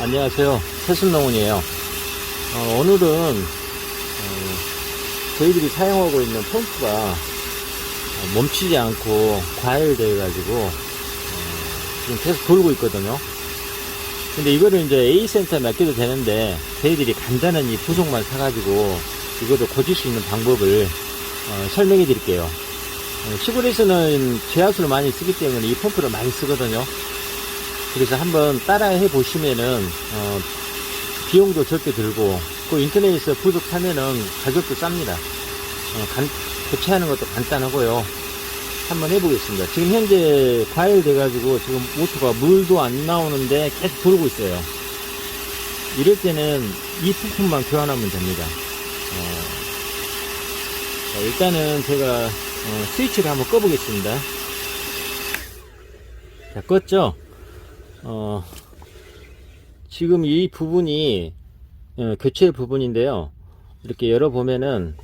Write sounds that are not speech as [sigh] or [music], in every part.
안녕하세요. 새순농원이에요. 어, 오늘은 어, 저희들이 사용하고 있는 펌프가 어, 멈추지 않고 과열돼 가지고 어, 지금 계속 돌고 있거든요. 근데 이거를 이제 A센터 맡겨도 되는데 저희들이 간단한 이 부속만 사가지고 이거를 고칠 수 있는 방법을 어, 설명해 드릴게요. 어, 시골에서는 제압수를 많이 쓰기 때문에 이 펌프를 많이 쓰거든요. 그래서 한번 따라해 보시면은 어, 비용도 적게 들고 그 인터넷에서 부속 사면은 가격도 쌉니다. 어, 간- 교체하는 것도 간단하고요. 한번 해보겠습니다. 지금 현재 과열돼 가지고 지금 모터가 물도 안 나오는데 계속 돌고 있어요. 이럴 때는 이 부품만 교환하면 됩니다. 어, 자, 일단은 제가 어, 스위치를 한번 꺼보겠습니다. 자, 껐죠? 어, 지금 이 부분이 어, 교체 부분인데요. 이렇게 열어보면은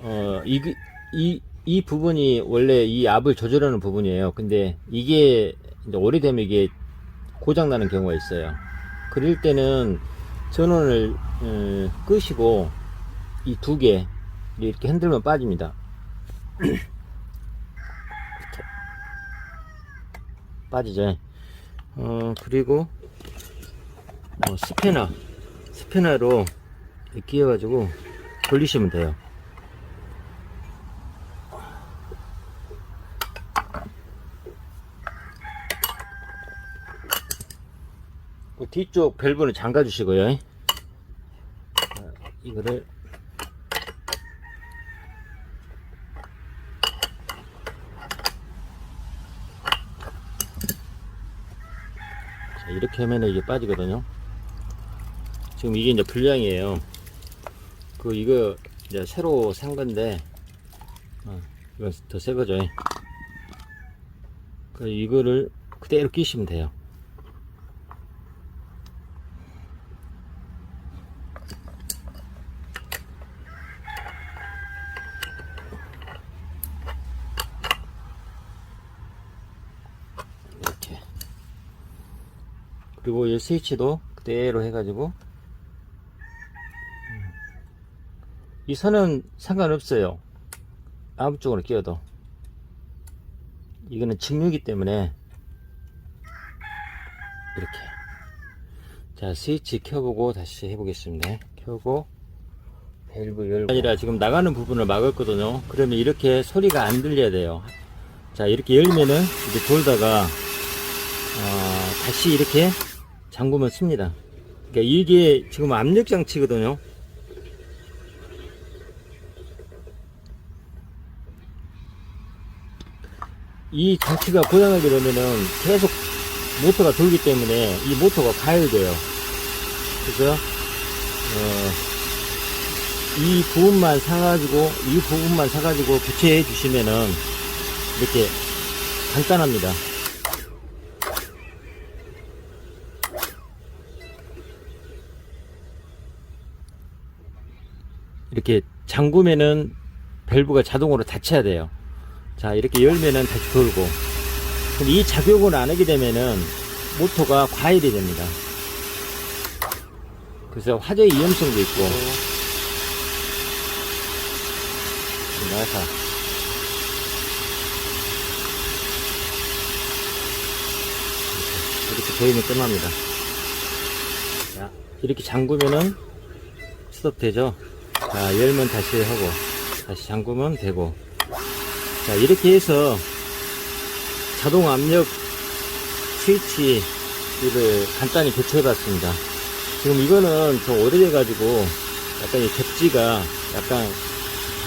어, 이, 이, 이 부분이 원래 이 압을 조절하는 부분이에요. 근데 이게 오래되면 이게 고장나는 경우가 있어요. 그럴 때는 전원을 어, 끄시고 이 두 개 이렇게 흔들면 빠집니다. [clears throat] 이렇게 빠지죠. 어, 그리고 어, 스패너 스패너로 이렇게 끼워가지고 돌리시면 돼요. 그 뒤쪽 밸브는 잠가 주시고요. 자, 이거를 이렇게 하면 이게 빠지거든요. 지금 이게 이제 불량이에요. 그 이거 이제 새로 산 건데 어, 이건 더 새 거죠. 그 이거를 그대로 끼시면 돼요. 그리고 이 스위치도 그대로 해가지고 음. 이 선은 상관없어요. 아무 쪽으로 끼워도 이거는 직류이기 때문에 이렇게 자 스위치 켜보고 다시 해보겠습니다. 켜고 밸브 열고 아니라 지금 나가는 부분을 막았거든요. 그러면 이렇게 소리가 안 들려야 돼요. 자 이렇게 열면은 이제 돌다가 어, 다시 이렇게 잠그면 씁니다. 그러니까 이게 지금 압력 장치거든요. 이 장치가 고장나게 되면은 계속 모터가 돌기 때문에 이 모터가 가열돼요. 그래서 어, 이 부분만 사가지고 이 부분만 사가지고 교체해 주시면은 이렇게 간단합니다. 이렇게 잠그면은 밸브가 자동으로 닫혀야 돼요. 자, 이렇게 열면은 다시 돌고. 이 작용을 안 하게 되면은 모터가 과열이 됩니다. 그래서 화재 위험성도 있고. 나사. 이렇게 조이면 끝납니다. 자, 이렇게 잠그면은 스톱 되죠? 자, 열면 다시 하고, 다시 잠그면 되고. 자, 이렇게 해서 자동 압력 스위치를 간단히 교체해 봤습니다. 지금 이거는 좀 오래돼 가지고 약간 이 접지가 약간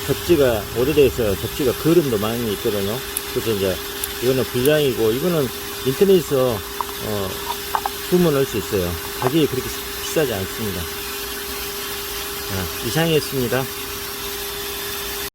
접지가 오래돼서 접지가 그름도 많이 있거든요. 그래서 이제 이거는 불량이고 이거는 인터넷에서 어, 주문할 수 있어요. 가격이 그렇게 비싸지 않습니다. 자, 이상이었습니다.